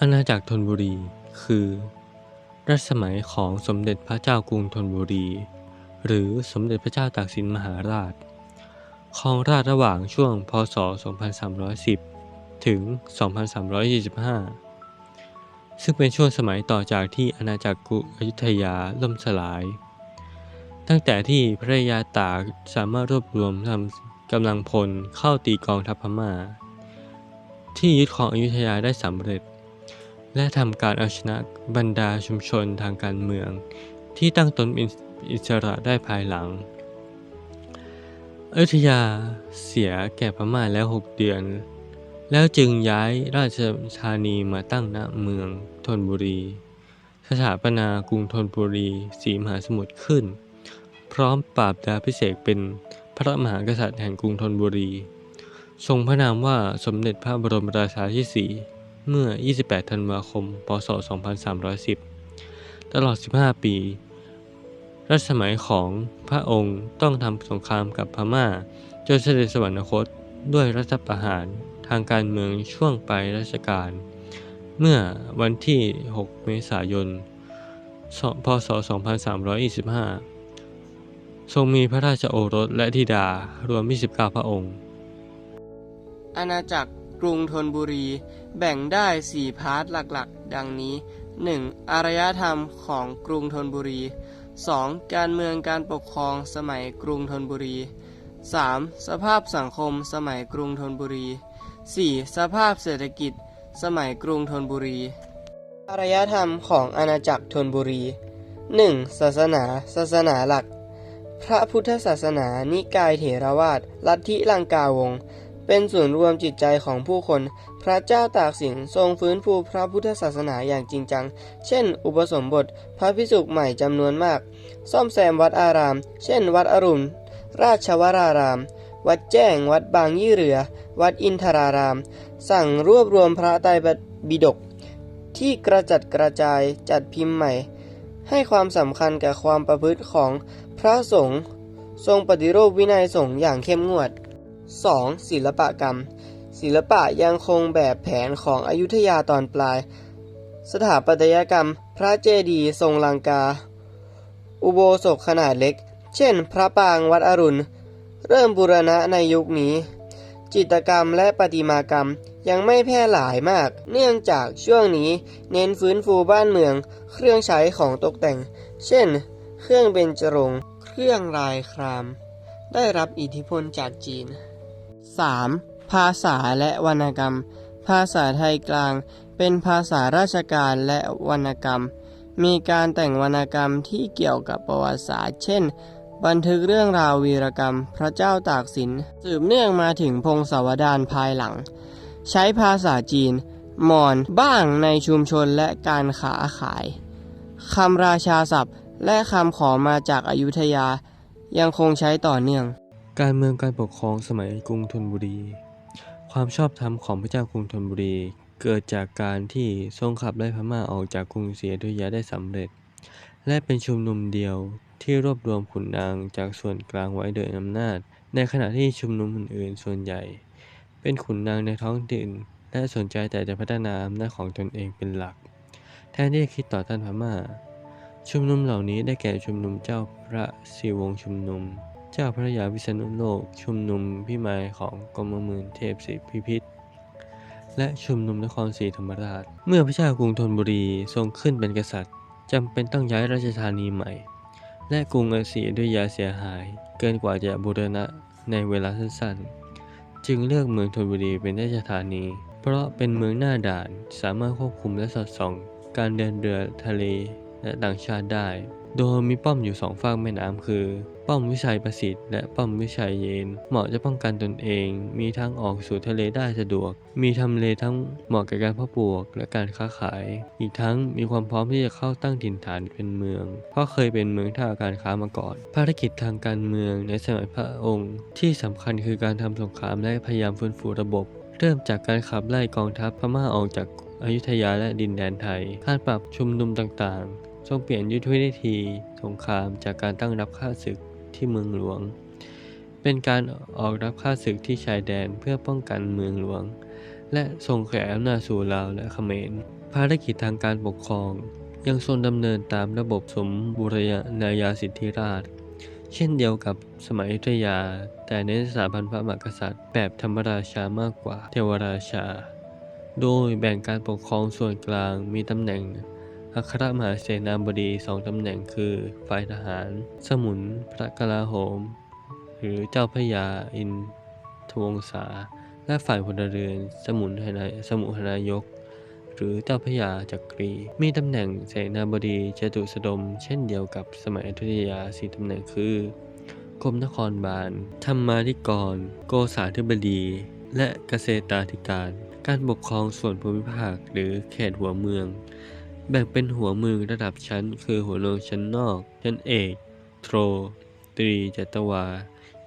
อาณาจักรธนบุรี คือ รัชสมัยของสมเด็จพระเจ้ากรุงธนบุรี หรือสมเด็จพระเจ้าตากสินมหาราชครองราชระหว่างช่วงพศ 2310 ถึง 2325 ซึ่งเป็นช่วงสมัยต่อจากที่อาณาจักรกุอยุธยาล่มสลาย ตั้งแต่ที่พระยาตากสามารถรวบรวมทำกำลังพลเข้าตีกองทัพพม่า ที่ยึดครองอยุธยาได้สำเร็จ และทำการเอาชนะบรรดาชุมชนทางการเมือง ที่ตั้งตนเป็นอิสระได้ภายหลังอยุธยาเสียแก่พม่าแล้วหกเดือน แล้วจึงย้ายราชธานีมาตั้งณเมืองธนบุรี สถาปนากรุงธนบุรีสีมหาสมุทรขึ้น พร้อมปราบดาพิเศษเป็นพระมหากษัตริย์แห่งกรุงธนบุรี ทรงพระนามว่าสมเด็จพระบรมราชาที่4 เมื่อ 28 ธันวาคม พศ 2310 ตลอด 15 ปี รัชสมัยของพระองค์ต้องทำสงครามกับพม่า จนเสด็จสวรรคตด้วยรัฐประหารทางการเมืองช่วงปลายรัชกาล เมื่อวันที่ 6 เมษายน พศ 2325 ทรงมีพระราชโอรสและธิดารวม 29 พระองค์ อาณาจักร กรุงธนบุรี แบ่งได้ 4 พาร์ทหลักๆ ดังนี้ 1. อารยธรรมของกรุงธนบุรี 2. การเมืองการปกครองสมัยกรุงธนบุรี 3. สภาพสังคมสมัยกรุงธนบุรี 4. สภาพเศรษฐกิจ สมัยกรุงธนบุรี อารยธรรมของอาณาจักรธนบุรี 1. ศาสนา ศาสนาหลัก พระพุทธศาสนา นิกายเถรวาทลัทธิลังกาวงศ์ เป็นศูนรวมจิตใจของผู้คน พระเจ้าตากสินทรงฟื้นฟูพระพุทธศาสนาอย่างจริงจัง เช่น อุปสมบท พระพิสุใหม่จำนวนมาก ซ่อมแซมวัดอาราม เช่น วัดอรุณ ราชวราราม วัดแจ้ง วัดบางยี่เรือ วัดอินทราราม สั่งรวบรวมพระไตรปิฎกที่กระจัดกระจายจัดพิมพ์ใหม่ ให้ความสำคัญแก่ความประพฤติของพระสงฆ์ทรงปฏิรูปวินัยสงฆ์อย่างเข้มงวด 2. ศิลปกรรม ศิลปะยังคงแบบแผนของอยุธยาตอนปลาย สถาปัตยกรรม พระเจดีย์ทรงลังกา อุโบสถขนาดเล็ก เช่น พระปางวัดอรุณ เริ่มบูรณะในยุคนี้ จิตรกรรมและประติมากรรมยังไม่แพร่หลายมาก เนื่องจากช่วงนี้เน้นฟื้นฟูบ้านเมือง เครื่องใช้ของตกแต่ง เช่น เครื่องเบญจรงค์ เครื่องลายคราม ได้รับอิทธิพลจากจีน 3. ภาษาและวรรณกรรม ภาษาไทยกลาง เป็นภาษาราชการและวรรณกรรม มีการแต่งวรรณกรรมที่เกี่ยวกับประวัติศาสตร์ เช่น บันทึกเรื่องราววีรกรรม พระเจ้าตากสิน สืบเนื่องมาถึงพงศาวดารภายหลัง ใช้ภาษาจีนมอญบ้างในชุมชนและการค้าขาย คำราชาศัพท์ และคำขอมาจากอายุทยายังคงใช้ต่อเนื่อง การเมืองการปกครองสมัยกรุงธนบุรี ความชอบธรรมของพระเจ้ากรุงธนบุรี เกิดจากการที่ทรงขับไล่พม่าออกจากกรุงศรีอยุธยาได้สำเร็จ และเป็นชุมนุมเดียวที่รวบรวมขุนนางจากส่วนกลางไว้โดยอำนาจ ในขณะที่ชุมนุมอื่นๆส่วนใหญ่ เป็นขุนนางในท้องถิ่นและสนใจแต่จะพัฒนาอำนาจของตนเองเป็นหลัก แทนที่จะคิดต่อต้านพม่า ชุมนุมเหล่านี้ได้แก่ชุมนุมเจ้าพระศิวงชุมนุม เจ้าพระยาวิษณุโลกชุมนุมพิมายของกรมหมื่นเทพศิพิพิธและชุมนุมนครศรีธรรมราช เมื่อพระเจ้ากรุงธนบุรีทรงขึ้นเป็นกษัตริย์จำเป็นต้องย้ายราชธานีใหม่ และกรุงศรีอยุธยาเสียหายเกินกว่าจะบูรณะในเวลาสั้นๆ จึงเลือกเมืองธนบุรีเป็นราชธานี เพราะเป็นเมืองหน้าด่านสามารถควบคุมและสอดส่อง การเดินเรือทะเลและต่างชาติได้ โดยมีป้อมอยู่สองฝั่งแม่น้ำคือ ป้อมวิชัยประสิทธิ์และป้อมวิชัยเยน เหมาะจะป้องกันตนเอง มีทางออกสู่ทะเลได้สะดวก มีทำเลทั้งเหมาะกับการเพาะปลูกและการค้าขาย อีกทั้งมีความพร้อมที่จะเข้าตั้งถิ่นฐานเป็นเมือง เพราะเคยเป็นเมืองท่าการค้ามาก่อน ภารกิจทางการเมืองในสมัยพระองค์ ที่สำคัญคือการทำสงครามและพยายามฟื้นฟูระบบ เริ่มจากการขับไล่กองทัพพม่าออกจากอยุธยาและดินแดนไทย การปรับชุมนุมต่างๆทรงเปลี่ยนยุทธวิธีสงครามจากการตั้งรับข้าศึก ที่เมืองหลวง เป็นการออกรับข้าศึกที่ชายแดนเพื่อป้องกันเมืองหลวง และส่งแขนอำนาจสู่ลาวและเขมร ภารกิจทางการปกครอง ยังทรงดำเนินตามระบบสมบูรณาญาสิทธิราช เช่นเดียวกับสมัยอยุธยา แต่เน้นสถาบันพระมหากษัตริย์ แบบธรรมราชามากกว่าเทวราชา โดยแบ่งการปกครองส่วนกลางมีตำแหน่ง อัครมหาเสนาบดีสองตำแหน่งคือ ฝ่ายทหาร สมุนพระกลาโหม หรือเจ้าพยาอินทวงศา และฝ่ายพลเรือน สมุนนายสมุทนายก หรือเจ้าพยาจักรี มีตำแหน่งเสนาบดีจตุสดม เช่นเดียวกับสมัยอยุธยาสี่ตำแหน่งคือกรมนครบาล ธรรมาธิกร โกษาธิบดี และเกษตราธิการ การปกครองส่วนภูมิภาคหรือเขตหัวเมือง แบ่งเป็นหัวเมืองระดับชั้น คือหัวเมืองชั้นนอก ชั้นเอก โทร ตรีจัตวา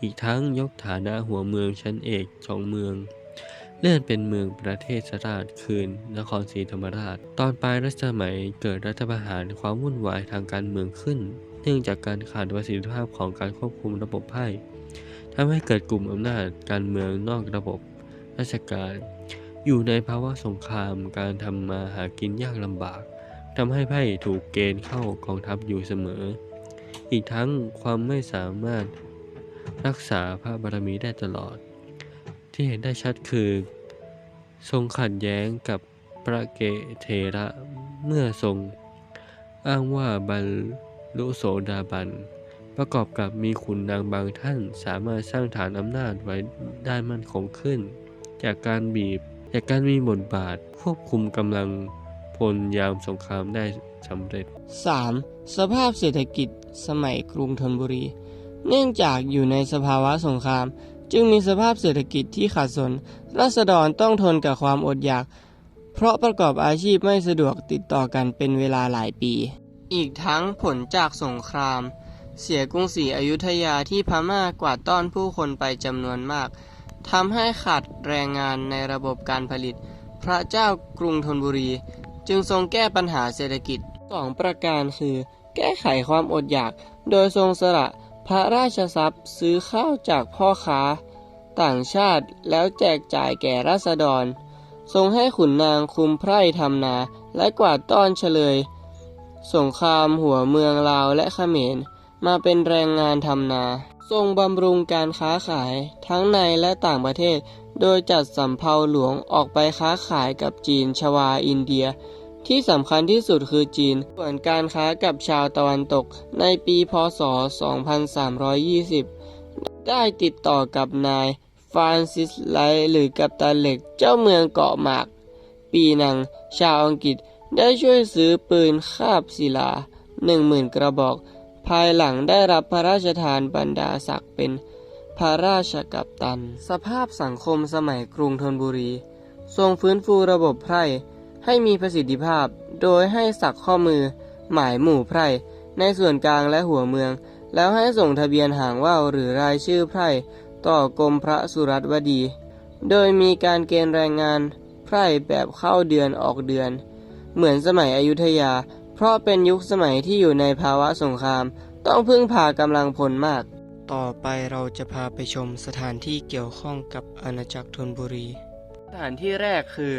อีกทั้งยกฐานะหัวเมืองชั้นเอกของเมือง เลื่อนเป็นเมืองประเทศราชคืน นครศรีธรรมราช ตอนปลายรัชสมัยเกิดรัฐประหารความวุ่นวายทางการเมืองขึ้น เนื่องจากการขาดประสิทธิภาพของการควบคุมระบบไพ่ทำให้เกิดกลุ่มอำนาจการเมืองนอกระบบ ราชการ อยู่ในภาวะสงครามการทำมาหากินยากลำบาก ทำให้ไพ่ถูกเกณฑ์เข้ากองทัพอยู่เสมอ อีกทั้งความไม่สามารถรักษาพระบารมีได้ตลอด ที่เห็นได้ชัดคือ ทรงขัดแย้งกับพระเกเทระเมื่อทรง อ้างว่าบรรลุโสดาบัน ประกอบกับมีขุนนางบางท่านสามารถสร้างฐานอำนาจไว้ได้มั่นคงขึ้น จากการบีบ จากการมีบทบาทควบคุมกำลัง พลยามสงครามได้สำเร็จ 3. สภาพเศรษฐกิจสมัยกรุงธนบุรี เนื่องจากอยู่ในสภาวะสงคราม จึงมีสภาพเศรษฐกิจที่ขัดสนราษฎรต้องทนกับความอดอยาก เพราะประกอบอาชีพไม่สะดวกติดต่อกันเป็นเวลาหลายปี อีกทั้งผลจากสงคราม เสียกรุงศรีอยุธยาที่พม่ากวาดต้อนผู้คนไปจำนวนมากทำให้ขาดแรงงานในระบบการผลิต พระเจ้ากรุงธนบุรี จึงทรงแก้ปัญหาเศรษฐกิจสองประการคือ แก้ไขความอดอยาก โดยทรงสละพระราชทรัพย์ซื้อข้าวจากพ่อค้า ต่างชาติแล้วแจกจ่ายแก่ราษฎร ทรงให้ขุนนางคุมไพร่ทำนาและกวาดต้อนเฉลย สงครามหัวเมืองลาวและเขมร มาเป็นแรงงานทำนา ทรงบำรุงการค้าขายทั้งในและต่างประเทศ โดยจัดสำเภาหลวงออกไปค้าขายกับจีนชวาอินเดีย ที่สำคัญที่สุดคือจีน ส่วนการค้ากับชาวตะวันตกในปีพศ 2320 ได้ติดต่อกับนายฟรานซิสไลหรือกัปตันเหล็กเจ้าเมืองเกาะหมาก ปีนัง ชาวอังกฤษได้ช่วยซื้อปืนคาบศิลา 10,000 กระบอก ภายหลังได้รับพระราชทานบรรดาศักดิ์เป็นพระราชกัปตัน สภาพสังคมสมัยกรุงธนบุรี ทรงฟื้นฟูระบบไพร่ ให้มีประสิทธิภาพ โดยให้สักข้อมือ หมายหมู่ไพร่ ในส่วนกลางและหัวเมือง แล้วให้ส่งทะเบียนหางว่าวหรือรายชื่อไพร่ ต่อกรมพระสุรัตวดี โดยมีการเกณฑ์แรงงานไพร่แบบเข้าเดือนออกเดือน เหมือนสมัยอยุธยา เพราะเป็นยุคสมัยที่อยู่ในภาวะสงคราม ต้องพึ่งพากำลังพลมาก ต่อไปเราจะพาไปชมสถานที่เกี่ยวข้องกับอาณาจักรธนบุรี สถานที่แรกคือ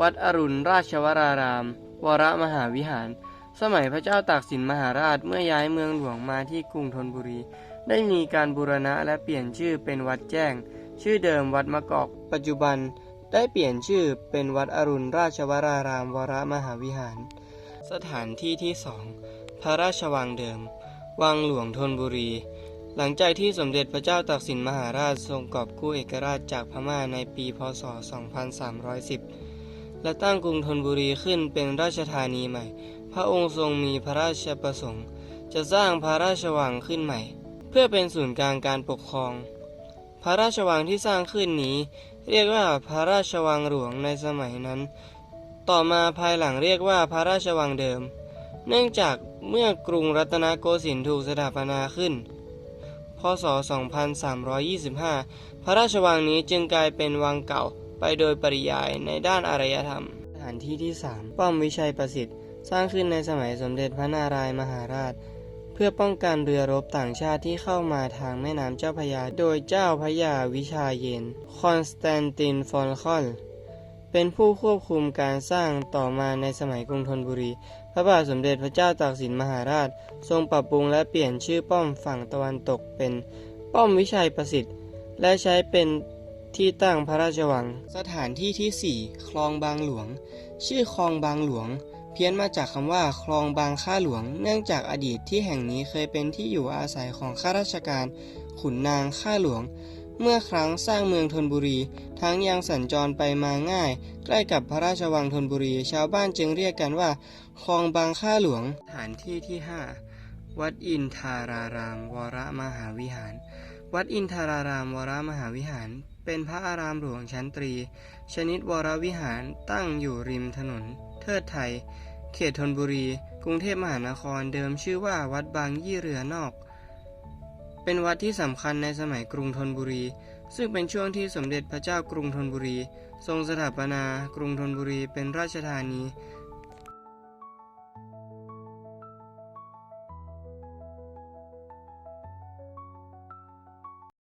วัดอรุณราชวราราม วรมหาวิหาร สมัยพระเจ้าตากสินมหาราชเมื่อย้ายเมืองหลวงมาที่กรุงธนบุรี ได้มีการบูรณะและเปลี่ยนชื่อเป็นวัดแจ้ง ชื่อเดิมวัดมะกอก ปัจจุบันได้เปลี่ยนชื่อเป็นวัดอรุณราชวราราม วรมหาวิหาร สถานที่ที่สองพระราชวังเดิม วังหลวงธนบุรี หลังจากที่สมเด็จพระเจ้าตากสินมหาราชทรงกอบกู้เอกราชจากพม่าในปีพศ 2310 และตั้งกรุงธนบุรีขึ้นเป็นราชธานีใหม่ พระองค์ทรงมีพระราชประสงค์ จะสร้างพระราชวังขึ้นใหม่ เพื่อเป็นศูนย์กลางการปกครอง พระราชวังที่สร้างขึ้นนี้ เรียกว่าพระราชวังหลวงในสมัยนั้น ต่อมาภายหลังเรียกว่าพระราชวังเดิม เนื่องจากเมื่อกรุงรัตนโกสินทร์ถูกสถาปนาขึ้น พศ 2325 พระราชวังนี้จึงกลายเป็นวังเก่า ไปโดยปริยายในด้านอารยธรรม สถานที่ที่ 3 ป้อมวิชัยประสิทธิ์ สร้างขึ้นในสมัยสมเด็จพระนารายมหาราช เพื่อป้องกันเรือรบต่างชาติที่เข้ามาทางแม่น้ำเจ้าพยา โดยเจ้าพยาวิชาเยนคอนสแตนตินฟอนคอนเป็นผู้ควบคุมการสร้างต่อมาในสมัยกรุงธนบุรี พระบาทสมเด็จพระเจ้าตากสินมหาราช ทรงปรับปรุงและเปลี่ยนชื่อป้อมฝั่งตะวันตกเป็น ป้อมวิชัยประสิทธิ์ และใช้เป็น ที่ตั้งพระราชวัง สถานที่ที่ 4 คลองบางหลวง ชื่อคลองบางหลวง เพี้ยนมาจากคำว่าคลองบางข้าหลวง เนื่องจากอดีตที่แห่งนี้เคยเป็นที่อยู่อาศัยของข้าราชการ ขุนนางข้าหลวง เมื่อครั้งสร้างเมืองธนบุรี ทั้งยังสัญจรไปมาง่าย ใกล้กับพระราชวังธนบุรี ชาวบ้านจึงเรียกกันว่า คลองบางข้าหลวง สถานที่ที่ 5 วัดอินทาราราม วรมหาวิหาร วัดอินทาราราม วรมหาวิหาร เป็นพระอารามหลวงชั้นตรี ชนิดวรวิหารตั้งอยู่ริมถนน เทิดไทย เขตธนบุรี กรุงเทพมหานครเดิมชื่อว่าวัดบางยี่เรือนอก เป็นวัดที่สำคัญในสมัยกรุงธนบุรี ซึ่งเป็นช่วงที่สมเด็จพระเจ้ากรุงธนบุรี ทรงสถาปนากรุงธนบุรีเป็นราชธานี